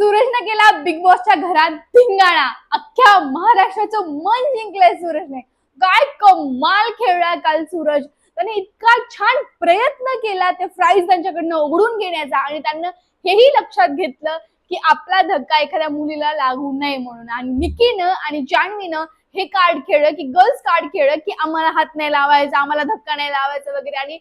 सूरजने केला बिग बॉसच्या घरात धिंगाणा. अख्ख्या महाराष्ट्राचं मन जिंकलंय सूरजने काय कमाल खेळला काल सूरज त्याने इतका छान प्रयत्न केला ते प्राइज त्यांच्याकडनं उघडून घेण्याचा आणि त्यांना हेही लक्षात घेतलं की आपला धक्का एखाद्या मुलीला लागू नये म्हणून. आणि निकीनं आणि जान्हवीनं हे कार्ड खेळलं की गर्ल्स कार्ड खेळलं की आम्हाला हात नाही लावायचा आम्हाला धक्का नाही लावायचा वगैरे. आणि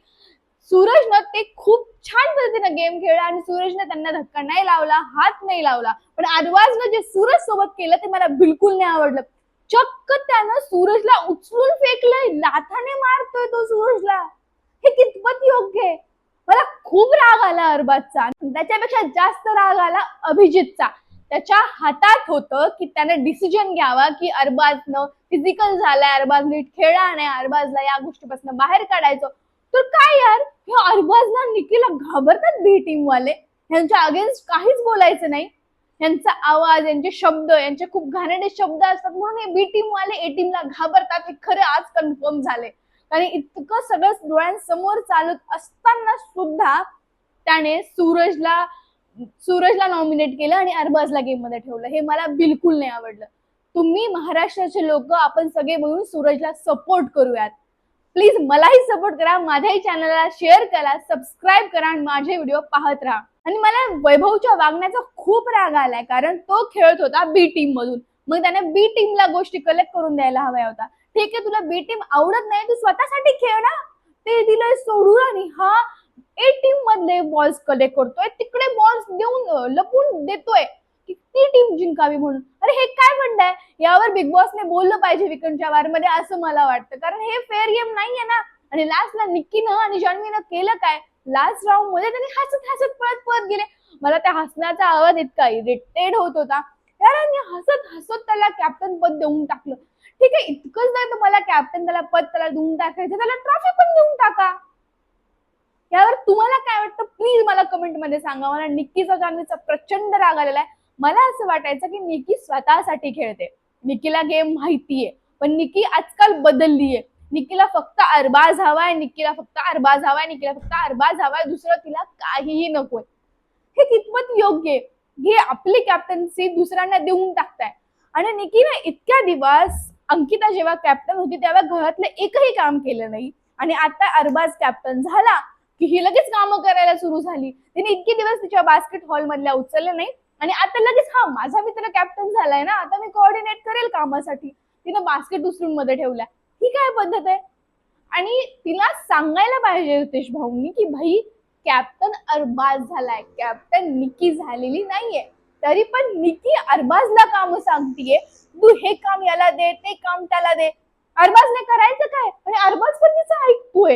सूरजनं ते खूप छान पद्धतीनं गेम खेळला आणि सूरजनं त्यांना धक्का नाही लावला हात नाही लावला. पण आरवाजनं जे सूरज सोबत केलं ते मला बिलकुल नाही आवडलं. चक्क त्यानं सूरजला उचलून फेकलंय लाथाने मारतोय तो सूरजला. हे कितपत योग्य आहे? मला खूप राग आला अरबाजचा. त्याच्यापेक्षा जास्त राग आला अभिजितचा. त्याच्या हातात होतं की त्यानं डिसिजन घ्यावा की अरबाजनं फिजिकल झालाय अरबाज नीट खेळला नाही अरबाजला या गोष्टीपासून बाहेर काढायचं. तर काय यार? हे अरबाजला निकीला घाबरतात बी टीम वाले. ह्यांच्या अगेन्स्ट काहीच बोलायचं नाही. यांचा आवाज यांचे शब्द यांचे खूप घाणेडे शब्द असतात. म्हणून हे बी टीम वाले ए टीमला घाबरतात. हे खरे आज कन्फर्म झाले कारण इतकं सगळं डोळ्यांसमोर चालत असताना सुद्धा त्याने सूरजला सूरजला नॉमिनेट केलं आणि अरबाजला गेममध्ये ठेवलं. हे मला बिलकुल नाही आवडलं. तुम्ही महाराष्ट्राचे लोक आपण सगळे मिळून सूरजला सपोर्ट करूयात. प्लीज मलाही सपोर्ट करा माझ्याही चॅनलला शेअर करा सबस्क्राईब करा आणि माझे व्हिडिओ पाहत राहा. आणि मला वैभवच्या वागण्याचा खूप राग आलाय कारण तो खेळत होता बी टीम मधून. मग त्याने बी टीमला गोष्टी कलेक्ट करून द्यायला हव्या होता ठीक आहे तुला बी टीम आवडत नाही तू स्वतःसाठी खेळ ना. ते दिलंय सोडून आणि हा ए टीम मधले बॉल्स कलेक्ट करतोय तिकडे बॉल्स देऊन लपून देतोय. की ती टीम जिंकावी म्हणून? अरे हे काय म्हणताय यावर बिग बॉसने बोललं पाहिजे विकंडच्या वारमध्ये असं मला वाटतं. कारण हे फेअर गेम नाहीये ना. आणि लास्टला निक्कीनं आणि जान्हवीनं केलं काय? लास्ट राऊंडमध्ये त्यांनी हसत हसत पळत पळत गेले. मला त्या हसण्याचा आवाज इतका इरिटेड होत होता. यार हसत हसत त्याला कॅप्टन पद देऊन टाकलं. ठीक आहे इतकंच नाही तुम्हाला कॅप्टन त्याला पद त्याला देऊन टाकायचं त्याला ट्रॉफी पण देऊन टाका. यावर तुम्हाला काय वाटतं? प्लीज मला कमेंटमध्ये सांगा. मला निक्कीचा जान्हवीचा प्रचंड राग आलेला आहे. मला असं वाटायचं की निकी स्वतःसाठी खेळते. निकीला गेम माहितीये पण निकी आजकाल बदललीये. निकीला फक्त अरबाज हवाय निकीला फक्त अरबाज हवाय निकीला फक्त अरबाज हवाय दुसरं तिला काहीही नकोय. हे कितपत योग्य हे आपली कॅप्टन्सी दुसऱ्यांना देऊन टाकताय. आणि निकीने इतक्या दिवस अंकिता जेव्हा कॅप्टन होती तेव्हा घरातलं एकही काम केलं नाही. आणि आता अरबाज कॅप्टन झाला की ही लगेच कामं करायला सुरू झाली. तिने इतके दिवस तिच्या बास्केट हॉल मधल्या उचलले नाही आणि आता लगेच हा माझा मित्र कॅप्टन झालाय ना आता मी कोऑर्डिनेट करेल कामासाठी. तिनं बास्केट उचलून मध्ये ठेवल्या. ही काय पद्धत आहे? आणि तिला सांगायला पाहिजे रितेश भाऊंनी की भाई कॅप्टन अरबाज झालाय. कॅप्टन निकी झालेली नाहीये. तरी पण निकी अरबाजला काम सांगतीये. तू हे काम याला दे ते काम त्याला दे. अरबाजने करायचं काय? आणि अरबाज पण तिचं ऐकतोय.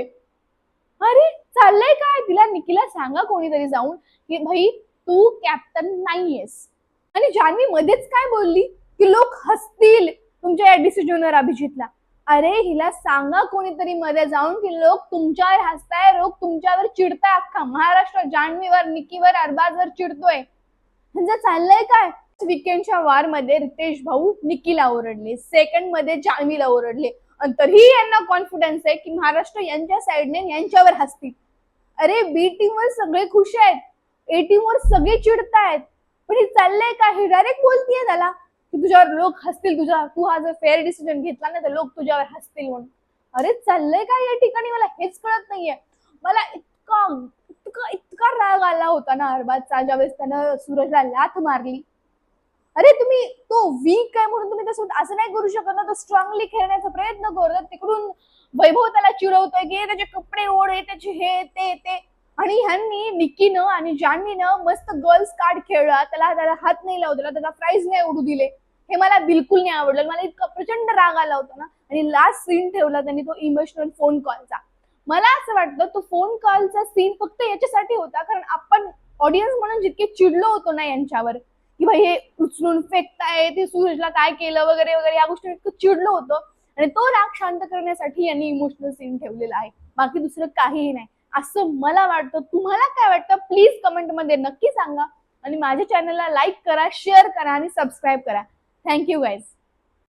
अरे चाललंय काय? तिला निकीला सांगा कोणीतरी जाऊन की भाई तू कॅप्टन नाहीयेस. आणि जान्हवी मध्येच काय बोलली? की लोक हसतील तुमच्या या डिसिजनवर अभिजितला. अरे हिला सांगा कोणीतरी मध्ये जाऊन की लोक तुमच्यावर हसताय लोक तुमच्यावर चिडताय. अख्खा महाराष्ट्र जान्हवीवर निकीवर अरबाजवर चिडतोय. म्हणजे चाललंय काय? विकेंडच्या वारमध्ये रितेश भाऊ निकीला ओरडले. सेकंडमध्ये जान्हवीला ओरडले. आणि तरीही यांना कॉन्फिडन्स आहे की महाराष्ट्र यांच्या साईडने यांच्यावर हसतील. अरे बी टीम वर सगळे खुश आहेत. ए वर सगळे चिडतायत. पण हे चाललंय का? हे डायरेक्ट बोलतीये त्याला की तुझ्यावर लोक हसतील तुझ्या तू हा जर फेअर डिसिजन घेतला ना तर लोक तुझ्यावर हसतील म्हणून. अरे चाललंय का या ठिकाणी? मला हेच कळत नाहीये. मला इतका इतका इतका राग आला होता ना अरबाजचा ज्यावेळेस त्यानं सूरजला लाथ मारली. अरे तुम्ही तो वीक आहे म्हणून तुम्ही तसं असं नाही करू शकत ना. तो स्ट्रॉंगली खेळण्याचा प्रयत्न करतो तिकडून वैभव त्याला चिडवतोय की त्याचे कपडे ओढे त्याचे हे ते ते. आणि ह्यांनी निकीनं आणि जान्हवीनं मस्त गर्ल्स कार्ड खेळला त्याला त्याला हात नाही लावू दिला त्याला प्राईज नाही उडू दिले. हे मला बिलकुल नाही आवडलं. मला इतका प्रचंड राग आला होता ना. आणि लास्ट सीन ठेवला त्यांनी तो इमोशनल फोन कॉलचा मला असं वाटतं तो फोन कॉलचा सीन फक्त याच्यासाठी होता कारण आपण ऑडियन्स म्हणून जितके चिडलो होतो ना यांच्यावर की भाई हे उचलून फेकताय ते सूरजला काय केलं वगैरे वगैरे या गोष्टी इतकं चिडलो होतो. आणि तो राग शांत करण्यासाठी यांनी इमोशनल सीन ठेवलेला आहे. बाकी दुसरं काहीही नाही. असं मला वाटतं. तुम्हाला काय वाटतं? प्लीज कमेंटमध्ये नक्की सांगा. आणि माझ्या चॅनलला लाईक करा शेअर करा आणि सबस्क्राईब करा. Thank you guys